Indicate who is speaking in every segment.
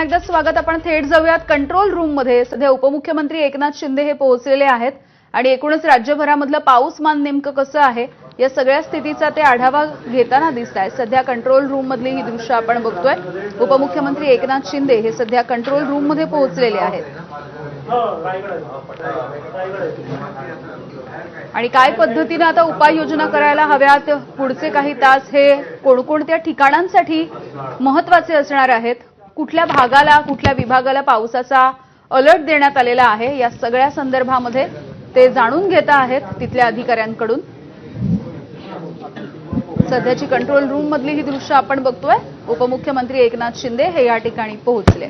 Speaker 1: पुन्हा एकदा स्वागत. आपण थेट जाऊयात कंट्रोल रूममध्ये. सध्या उपमुख्यमंत्री एकनाथ शिंदे हे पोहोचलेले आहेत. आणि एकूणच राज्यभरामधलं पाऊसमान नेमकं कसं आहे या सगळ्या स्थितीचा ते आढावा घेताना दिसत आहे सध्या कंट्रोल रूम मधली ही दृश्य आपण बघतोय. उपमुख्यमंत्री एकनाथ शिंदे हे सध्या कंट्रोल रूममध्ये पोहोचलेले आहेत. आणि काय पद्धतीनं आता उपाययोजना करायला हव्यात पुढचे काही तास हे कोणकोणत्या ठिकाणांसाठी महत्त्वाचे असणार आहेत कुठल्या भागाला कुठल्या विभागाला पावसाचा अलर्ट देण्यात आलेला आहे या सगळ्या संदर्भामध्ये ते जाणून घेत आहेत तिथल्या अधिकाऱ्यांकडून. सध्याची कंट्रोल रूम मधली ही दृश्य आपण बघतोय. उपमुख्यमंत्री एकनाथ शिंदे हे या ठिकाणी पोहोचले.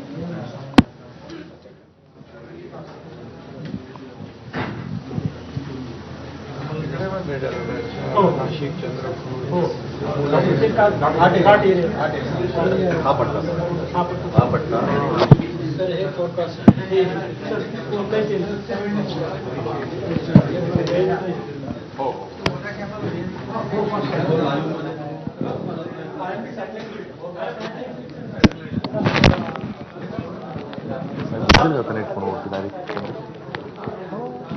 Speaker 2: नाशिक चंद्रपूर
Speaker 3: हा. पट्टा. हा पट्टा.
Speaker 4: दिलं जातं नेट फोनवरती डायरेक्ट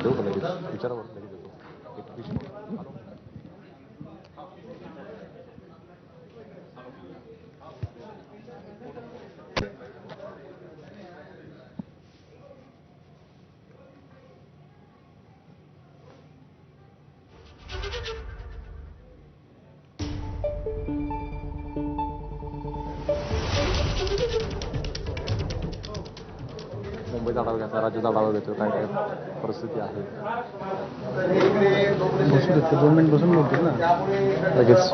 Speaker 4: देऊ का लगेच विचारावर लगेच देतो एक मुंबईचा आढावा घ्यायचा राज्याचा आढावा घेतो काय काय परिस्थिती आहे?
Speaker 2: बसू देत दोन मिनिट बसून बोलतो ना.
Speaker 4: लगेच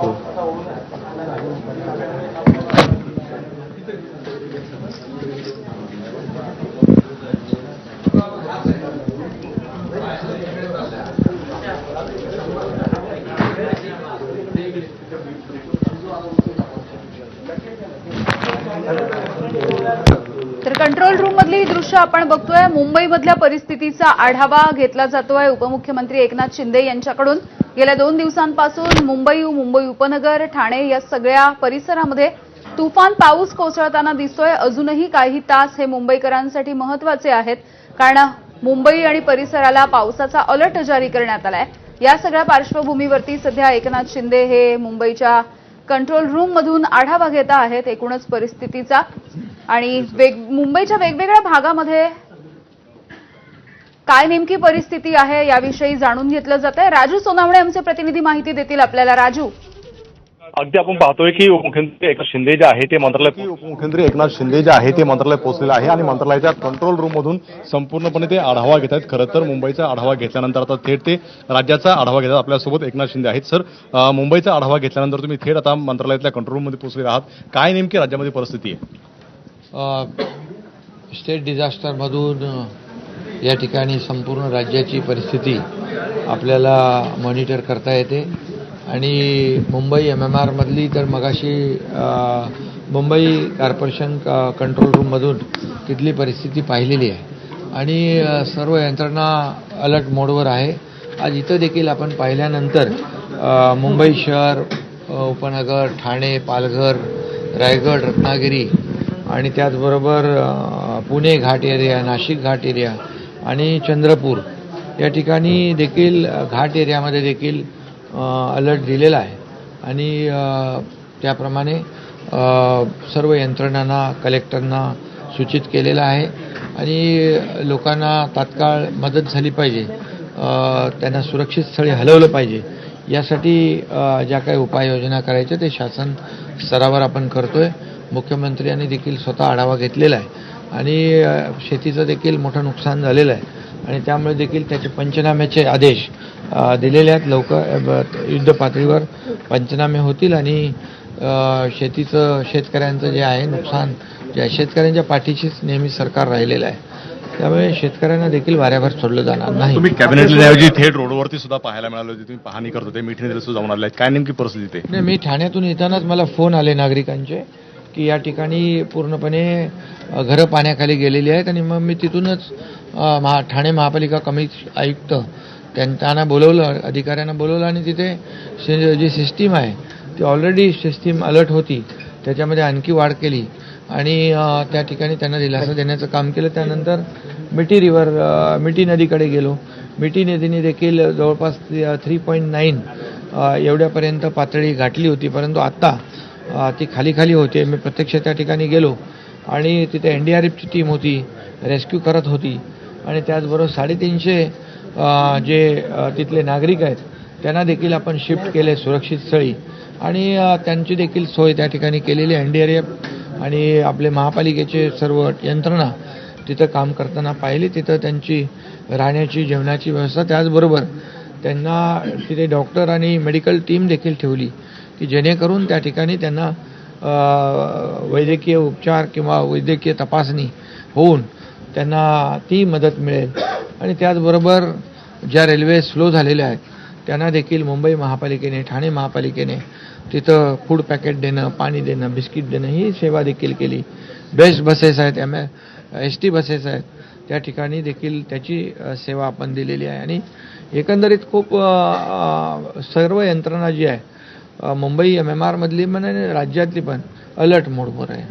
Speaker 1: तर कंट्रोल रूम मधली ही दृश्य आपण बघतोय. मुंबईमधल्या परिस्थितीचा आढावा घेतला जातोय उपमुख्यमंत्री एकनाथ शिंदे यांच्याकडून. गेल्या दोन दिवसांपासून मुंबई मुंबई उपनगर ठाणे या सगळ्या परिसरामध्ये तुफान पाऊस कोसळताना दिसतोय. अजूनही काही तास हे मुंबईकरांसाठी महत्त्वाचे आहेत. कारण मुंबई आणि परिसराला पावसाचा अलर्ट जारी करण्यात आलाय. या सगळ्या पार्श्वभूमीवरती सध्या एकनाथ शिंदे हे मुंबईच्या कंट्रोल रूम मधून आढावा घेत आहेत. एकूणच परिस्थितीचा आणि वेग मुंबईच्या वेगवेगळ्या भागामध्ये काय नेमकी परिस्थिती आहे याविषयी जाणून घेतलं जात आहे राजू सोनावणे आमचे प्रतिनिधी माहिती देतील आपल्याला. राजू.
Speaker 5: अगदी आपण पाहतोय की उपमुख्यमंत्री एकनाथ शिंदे जे आहे ते मंत्रालय
Speaker 4: उपमुख्यमंत्री एकनाथ शिंदे जे आहे ते मंत्रालय पोहोचलेलं आहे आणि मंत्रालयाच्या कंट्रोल रूममधून संपूर्णपणे ते आढावा घेत आहेत. खरं तर मुंबईचा आढावा घेतल्यानंतर आता थेट ते राज्याचा आढावा घेतात. आपल्यासोबत एकनाथ शिंदे आहेत. सर मुंबईचा आढावा घेतल्यानंतर तुम्ही थेट आता मंत्रालयातल्या कंट्रोल रूममध्ये पोहोचलेले आहात. काय नेमकी राज्यामध्ये परिस्थिती आहे?
Speaker 6: स्टेट डिझास्टरमधून या ठिकाणी संपूर्ण राज्याची परिस्थिती आपल्याला मॉनिटर करता येते. आणि मुंबई एम एम आरमधली तर मगाशी मुंबई कॉर्पोरेशन क- कंट्रोल रूममधून तिथली परिस्थिती पाहिलेली आहे. आणि सर्व यंत्रणा अलर्ट मोडवर आहे. आज इथं देखील आपण पाहिल्यानंतर मुंबई शहर उपनगर ठाणे पालघर रायगड रत्नागिरी आणि त्याचबरोबर पुणे घाट एरिया नाशिक घाट एरिया आणि चंद्रपूर या ठिकाणी देखील घाट एरियामध्ये देखील अलर्ट दिलेला आहे. आणि त्याप्रमाणे सर्व यंत्रणांना कलेक्टरना सूचित केलेलं आहे. आणि लोकांना तात्काळ मदत झाली पाहिजे. त्यांना सुरक्षित स्थळी हलवलं पाहिजे. यासाठी ज्या काही उपाययोजना करायच्या ते शासन स्तरावर आपण करतो आहे मुख्यमंत्र्यांनी देखील स्वतः आढावा घेतलेला आहे. आणि शेतीचं देखील मोठं नुकसान झालेलं आहे. आणि त्यामुळे देखील त्याचे पंचनाम्याचे आदेश दिलेले आहेत. लवकर युद्ध पातळीवर पंचनामे होतील आणि शेतीचं शेतकऱ्यांचं जे आहे नुकसान जे आहे शेतकऱ्यांच्या पाठीशीच नेहमी सरकार राहिलेलं आहे. त्यामुळे शेतकऱ्यांना देखील वाऱ्याभर सोडलं जाणार नाही.
Speaker 4: तुम्ही कॅबिनेटऐवजी थेट रोडवरती सुद्धा पाहायला मिळालं होते तुम्ही पाहणी करत होते सुद्धा जाऊन आले. काय नेमकी परिस्थिती
Speaker 6: नाही मी ठाण्यातून येतानाच मला फोन आले नागरिकांचे. की या ठिकाणी पूर्णपणे घरं पाण्याखाली गेलेली आहेत आणि मग मी तिथूनच महा ठाणे महापालिका कमी आयुक्त त्यां- त्यांना बोलवलं अधिकाऱ्यांना बोलवलं आणि तिथे जी सिस्टीम आहे ती ऑलरेडी सिस्टीम अलर्ट होती. त्याच्यामध्ये आणखी वाढ केली. आणि त्या ठिकाणी त्यांना दिलासा देण्याचं काम केलं. त्यानंतर मिठी रिव्हर मिठी नदीकडे गेलो. मिठी नदीने देखील जवळपास थ्री पॉईंट नाईन एवढ्यापर्यंत पातळी गाठली होती. परंतु आत्ता ती खाली खाली होते. मी प्रत्यक्ष त्या ठिकाणी गेलो आणि तिथे एन डी आर एफची टीम होती रेस्क्यू करत होती. आणि त्याचबरोबर साडेतीनशे जे तिथले नागरिक आहेत त्यांना देखील आपण शिफ्ट केले सुरक्षित स्थळी. आणि त्यांची देखील सोय त्या ठिकाणी केलेली एन डी आर एफ आणि आपले महापालिकेचे सर्व यंत्रणा तिथं काम करताना पाहिली. तिथं त्यांची राहण्याची जेवणाची व्यवस्था. त्याचबरोबर त्यांना तिथे डॉक्टर आणि मेडिकल टीम देखील ठेवली. की जेणेकरून त्या ठिकाणी त्यांना वैद्यकीय उपचार किंवा वैद्यकीय तपासणी होऊन त्यांना ती मदत मिळेल. आणि त्याचबरोबर ज्या रेल्वे स्लो झालेल्या आहेत त्यांना देखील मुंबई महापालिकेने ठाणे महापालिकेने तिथं फूड पॅकेट देणं पाणी देणं बिस्किट देणं ही सेवा देखील केली. बेस्ट बसेस आहेत एम एस टी बसेस आहेत. त्या ठिकाणी देखील त्याची सेवा आपण दिलेली आहे. आणि एकंदरीत खूप सर्व यंत्रणा जी आहे मुंबई एम एम आरमधली पण आणि राज्यातली पण अलर्ट मोडवर आहे.